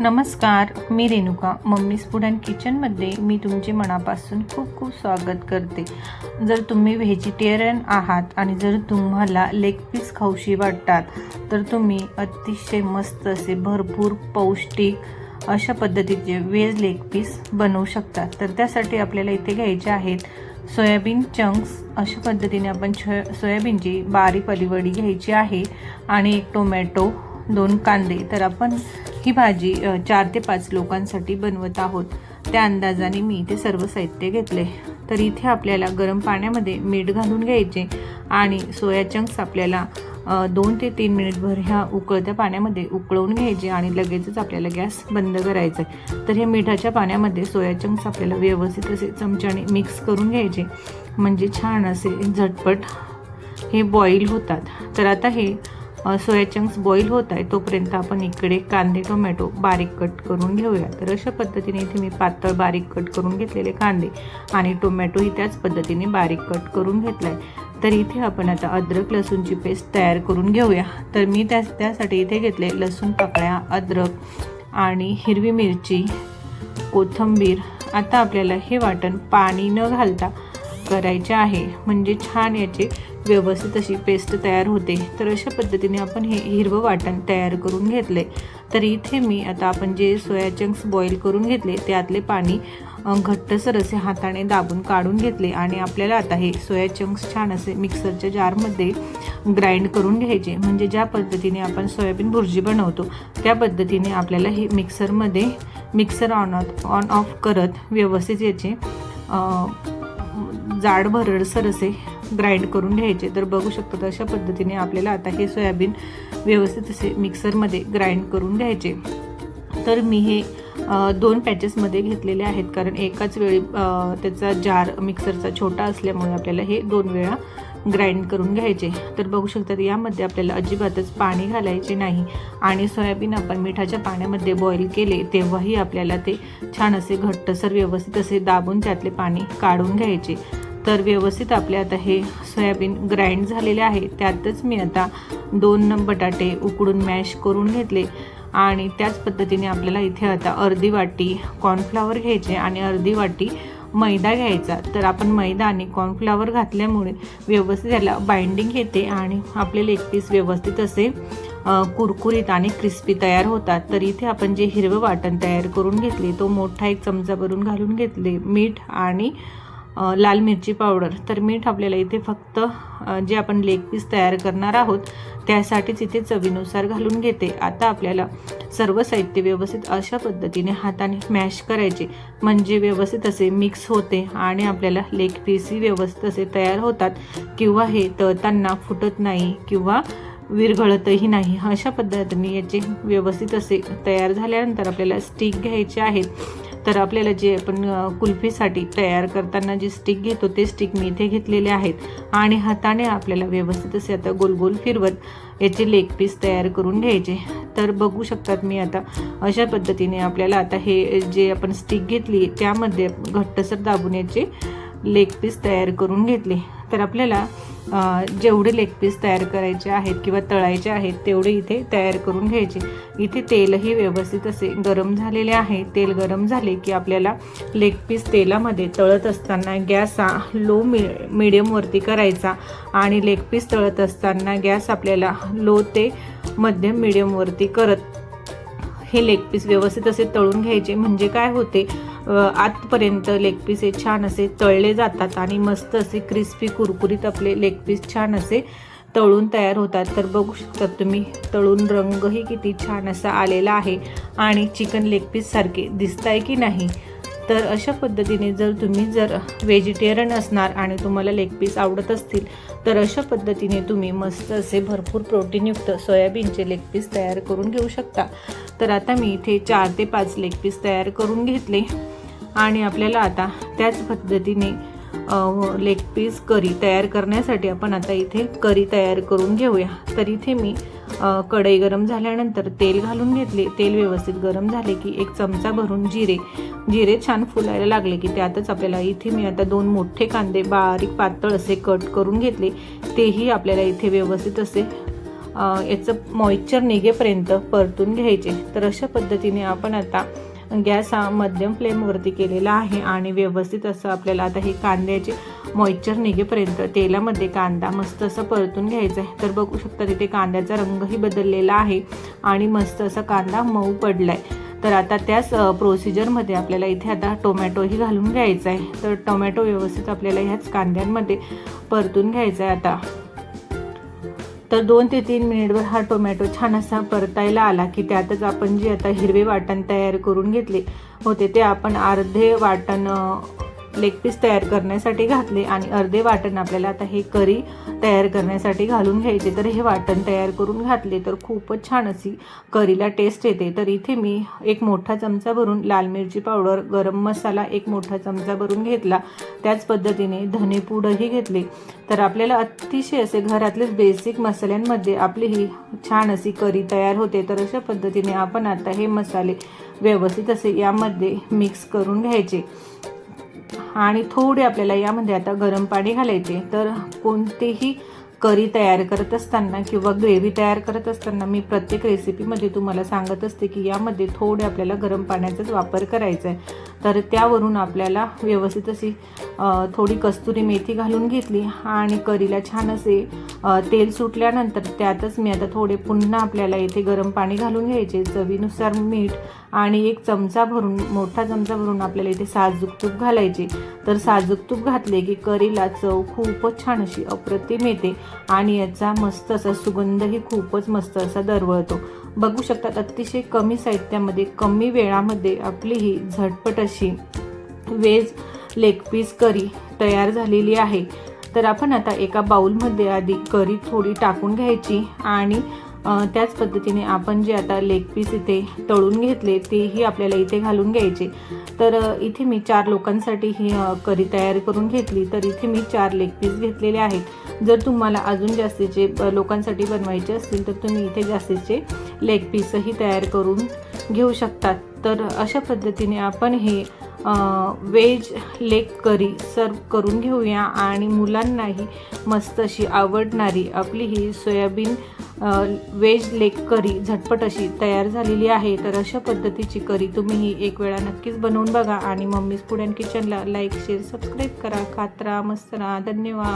नमस्कार मी Renuka. Mummy's food and किचनमध्ये मी तुमचे मनापासून खूप खूप स्वागत करते. जर तुम्ही व्हेजिटेरियन आहात आणि जर तुम्हाला लेग पीस खाऊशी वाटतात तर तुम्ही अतिशय मस्त असे भरपूर पौष्टिक अशा पद्धतीचे वेज लेग पीस बनवू शकतात तर त्यासाठी आपल्याला इथे घ्यायचे आहेत सोयाबीन चंक्स अशा पद्धतीने आपण छ सोयाबीनची बारीक अलिवडी घ्यायची आहे आणि एक टोमॅटो दोन कांदे. तर आपण ही भाजी चार ते पाच लोकांसाठी बनवत आहोत. त्या अंदाजाने मी इथे सर्व साहित्य घेतले. तर इथे आपल्याला गरम पाण्यामध्ये मीठ घालून घ्यायचे आणि सोया चंक्स आपल्याला दोन ते तीन मिनिटभर ह्या उकळत्या पाण्यामध्ये उकळवून घ्यायचे आणि लगेचच आपल्याला गॅस बंद करायचा. आहे तर हे मिठाच्या पाण्यामध्ये सोया चंक्स आपल्याला व्यवस्थित असे चमच्याने मिक्स करून घ्यायचे. म्हणजे छान असे झटपट हे बॉईल होतात. तर आता हे सोया चंक्स बॉईल होत आहे तोपर्यंत आपण इकडे कांदे टोमॅटो बारीक कट करून घेऊया. तर अशा पद्धतीने इथे मी पातळ बारीक कट करून घेतलेले कांदे आणि टोमॅटोही त्याच पद्धतीने बारीक कट करून घेतला आहे तर इथे आपण आता अद्रक लसूणची पेस्ट तयार करून घेऊया. तर मी त्या त्यासाठी इथे घेतले लसूण पाकळ्या अद्रक आणि हिरवी मिरची कोथिंबीर. आता आपल्याला हे वाटण पाणी न घालता करायचे आहे. म्हणजे छान याचे व्यवस्थित अशी पेस्ट तयार होते. तर अशा पद्धतीने आपण हे हिरवं वाटण तयार करून घेतले. तर इथे मी आता आपण जे सोया चंक्स बॉईल करून घेतले त्यातले पाणी घट्टसर असे हाताने दाबून काढून घेतले आणि आपल्याला आता हे सोया चंक्स छान असे मिक्सरच्या जारमध्ये ग्राइंड करून घ्यायचे. म्हणजे ज्या पद्धतीने आपण सोयाबीन भुर्जी बनवतो त्या पद्धतीने आपल्याला हे मिक्सरमध्ये मिक्सर ऑन ऑन ऑफ करत व्यवस्थित याचे जाड भरडसर असे ग्राइंड करून घ्यायचे. तर बघू शकतो तर अशा पद्धतीने आपल्याला आता हे सोयाबीन व्यवस्थित असे मिक्सरमध्ये ग्राइंड करून घ्यायचे. तर मी हे दोन पॅचेसमध्ये घेतलेले आहेत. कारण एकाच वेळी त्याचा जार मिक्सरचा छोटा असल्यामुळे आपल्याला हे दोन वेळा ग्राइंड करून घ्यायचे. तर बघू शकतात यामध्ये आपल्याला अजिबातच पाणी घालायचे नाही. आणि सोयाबीन आपण मिठाच्या पाण्यामध्ये बॉईल केले तेव्हाही आपल्याला ते छान असे घट्टसर व्यवस्थित असे दाबून त्यातले पाणी काढून घ्यायचे. तर व्यवस्थित आपले आता हे सोयाबीन ग्राइंड झालेले आहे. त्यातच मी आता दोन बटाटे उकडून मॅश करून घेतले आणि त्याच पद्धतीने आपल्याला इथे आता अर्धी वाटी कॉर्नफ्लावर घ्यायचे आणि अर्धी वाटी मैदा घ्यायचा. तर आपण मैदा आणि कॉर्नफ्लावर घातल्यामुळे व्यवस्थित त्याला बाइंडिंग येते आणि आपले लेग पीस व्यवस्थित असे कुरकुरीत आणि क्रिस्पी तयार होतात. तर इथे आपण जे हिरवं वाटण तयार करून घेतले तो मोठा एक चमचा भरून घालून घेतले मीठ आणि लाल मिरची पावडर. तर मीठ आपल्याला इथे फक्त जे आपण लेग पीस तयार करणार आहोत त्यासाठीच इथे चवीनुसार घालून घेते. आता आपल्याला सर्व साहित्य व्यवस्थित अशा पद्धतीने हाताने मॅश करायचे. म्हणजे व्यवस्थित असे मिक्स होते आणि आपल्याला लेग पीसही व्यवस्थित असे तयार होतात. किंवा हे तळताना फुटत नाही किंवा विरघळतही नाही. अशा पद्धतीने याचे व्यवस्थित असे तयार झाल्यानंतर आपल्याला स्टिक घ्यायचे आहेत. तर आपल्याला जे आपण कुल्फीसाठी तयार करताना जे स्टिक घेतो ते स्टिक मी इथे घेतलेले आहेत. आणि हाताने आपल्याला व्यवस्थित असे आता गोल गोल फिरवत याचे लेग पीस तयार करून घ्यायचे. तर बघू शकतात मी आता अशा पद्धतीने आपल्याला आता हे जे आपण स्टिक घेतली त्यामध्ये घट्टसर दाबून याचे लेग पीस तयार करून घेतले. तर आपल्याला जेवढे लेग पीस तयार करायचे आहेत किंवा तळायचे आहेत तेवढे इथे तयार करून घ्यायचे. इथे तेलही व्यवस्थित असे गरम झालेले आहे. तेल गरम झाले की आपल्याला लेग पीस तेलामध्ये तळत असताना गॅस हा लो मि मिडियमवरती करायचा आणि लेग पीस तळत असताना गॅस आपल्याला लो ते मध्यम मिडियमवरती करत हे लेग पीस व्यवस्थित असे तळून घ्यायचे. म्हणजे काय होते? आतपर्यंत लेग पीस हे छान असे तळले जातात आणि मस्त असे क्रिस्पी कुरकुरीत आपले लेग पीस छान असे तळून तयार होतात. तर बघू शकता तुम्ही तळून रंगही किती छान असा आलेला आहे. आणि चिकन लेग पीससारखे दिसत आहे की नाही? तर अशा पद्धतीने जर तुम्ही जर व्हेजिटेरियन असणार आणि तुम्हाला लेग पीस आवडत असतील तर अशा पद्धतीने तुम्ही मस्त असे भरपूर प्रोटीनयुक्त सोयाबीनचे लेग पीस तयार करून घेऊ शकता. तर आता मी इथे चार ते पाच लेग पीस तयार करून घेतले. आणि आपल्याला आता त्याच पद्धतीने लेग पीस करी तयार करण्यासाठी आपण आता इथे करी तयार करून घेऊया. तर इथे मी कढई गरम झाल्यानंतर तेल घालून घेतले. तेल व्यवस्थित गरम झाले की एक चमचा भरून जिरे. जिरे छान फुलायला लागले की त्यातच आपल्याला इथे मी आता दोन मोठे कांदे बारीक पातळ असे कट करून घेतले. तेही आपल्याला इथे व्यवस्थित असे याचं मॉइश्चर निघेपर्यंत परतून घ्यायचे. तर अशा पद्धतीने आपण आता गॅस हा मध्यम फ्लेमवरती केलेला आहे आणि व्यवस्थित असं आपल्याला आता हे कांद्याचे मॉइश्चर निघेपर्यंत तेलामध्ये कांदा मस्त असं परतून घ्यायचा आहे. तर बघू शकता तिथे कांद्याचा रंगही बदललेला आहे आणि मस्त असा कांदा मऊ पडला आहे तर आता त्याच प्रोसिजरमध्ये आपल्याला इथे आता टोमॅटोही घालून घ्यायचा आहे. तर टोमॅटो व्यवस्थित आपल्याला ह्याच कांद्यांमध्ये परतून घ्यायचा आहे आता. तर दोन ते तीन मिनिटभर हा टोमॅटो छान असा परतायला आला की त्यातच आपण जे आता हिरवे वाटण तयार करून घेतले होते ते आपण अर्धे वाटण लेग पीस तयार करण्यासाठी घातले आणि अर्धे वाटण आपल्याला आता हे करी तयार करण्यासाठी घालून घ्यायचे. तर हे वाटण तयार करून घातले तर खूपच छान अशी करीला टेस्ट येते. तर इथे मी एक मोठा चमचा भरून लाल मिरची पावडर गरम मसाला एक मोठा चमचा भरून घेतला. त्याच पद्धतीने धनेपूडही घेतले. तर आपल्याला अतिशय असे घरातलेच बेसिक मसाल्यांमध्ये आपली ही छान अशी करी तयार होते. तर अशा पद्धतीने आपण आता हे मसाले व्यवस्थित असे यामध्ये मिक्स करून घ्यायचे. आणि थोडे आपल्याला यामध्ये आता गरम पाणी घालायचे. तर कोणतेही करी तयार करत असताना किंवा ग्रेव्ही तयार करत असताना मी प्रत्येक रेसिपीमध्ये तुम्हाला सांगत असते की यामध्ये थोडे आपल्याला गरम पाण्याचाच वापर करायचा आहे. तर त्यावरून आपल्याला व्यवस्थित अशी थोडी कस्तुरी मेथी घालून घेतली आणि करीला छान असे तेल सुटल्यानंतर त्यातच मी आता थोडे पुन्हा आपल्याला इथे गरम पाणी घालून घ्यायचे. चवीनुसार मीठ आणि एक चमचा भरून मोठा चमचा भरून आपल्याला इथे साजूक तूप घालायचे. तर साजूक तूप घातले की करीला चव खूपच छान अशी अप्रतिम येते. आणि याचा मस्त असा सुगंधही खूपच मस्त असा दरवळतो. बघू शकतात अतिशय कमी साहित्यामध्ये कमी वेळामध्ये आपली ही झटपट अशी वेज लेग पीस करी तयार झालेली आहे. तर आपण आता एका बाऊलमध्ये आधी करी थोडी टाकून घ्यायची आणि त्याच पद्धतीने आपण जे आता लेग पीस इथे तळून घेतले तेही आपल्याला इथे घालून घ्यायचे. तर इथे मी चार लोकांसाठी ही करी तयार करून घेतली. तर इथे मी चार लेग पीस घेतलेले आहेत. जर तुम्हाला अजून जास्तीचे लोकांसाठी बनवायचे असतील तर तुम्ही इथे जास्तीचे लेग पीसही तयार करून घेऊ शकतात. तर अशा पद्धतीने आपण हे वेज लेग करी सर्व करून घेऊया आणि मुलांनाही मस्त अशी आवडणारी आपली ही सोयाबीन वेज लेग करी झटपट अशी तयार झालेली आहे. तर अशा पद्धतीची करी तुम्ही ही एक वेळा नक्कीच बनवून बघा आणि मम्मीज फूड किचनला लाईक शेअर सबस्क्राईब करा. खात राहा मस्त राहा धन्यवाद.